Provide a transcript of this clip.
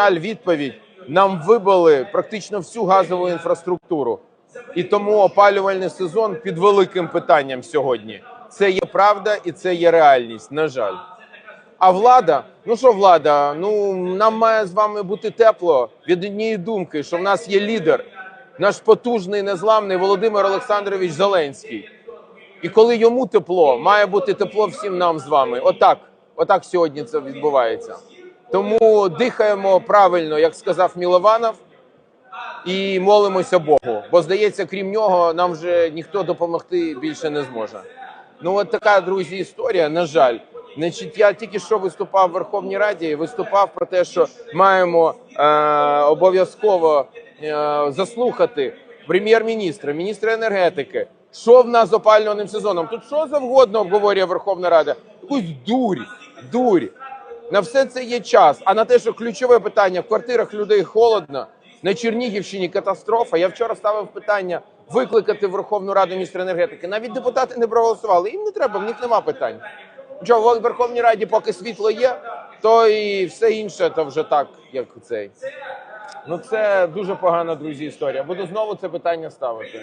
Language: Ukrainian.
жаль, відповідь нам вибили практично всю газову інфраструктуру. І тому опалювальний сезон під великим питанням сьогодні. Це є правда і це є реальність. На жаль. А влада, ну що влада? Ну нам має з вами бути тепло від однієї думки, що в нас є лідер, наш потужний незламний Володимир Олександрович Зеленський. І коли йому тепло, має бути тепло всім нам з вами. Отак, отак сьогодні це відбувається. Тому дихаємо правильно, як сказав Мілованов, і молимося Богу. Бо здається, крім нього, нам вже ніхто допомогти більше не зможе. Ну, от така, друзі, історія. На жаль, значить, я тільки що виступав в Верховній Раді, виступав про те, що маємо е, обов'язково е, заслухати прем'єр-міністра, міністра енергетики. Що в нас з опалювальним сезоном? Тут що завгодно обговорює Верховна Рада. Якусь дурі, дурі. На все це є час. А на те, що ключове питання в квартирах людей холодно, на Чернігівщині катастрофа. Я вчора ставив питання викликати в Верховну Раду міністра енергетики. Навіть депутати не проголосували. Їм не треба, в них нема питань. Що в Верховній Раді, поки світло є, то і все інше то вже так, як цей. Ну це дуже погана, друзі, історія. Буду знову це питання ставити.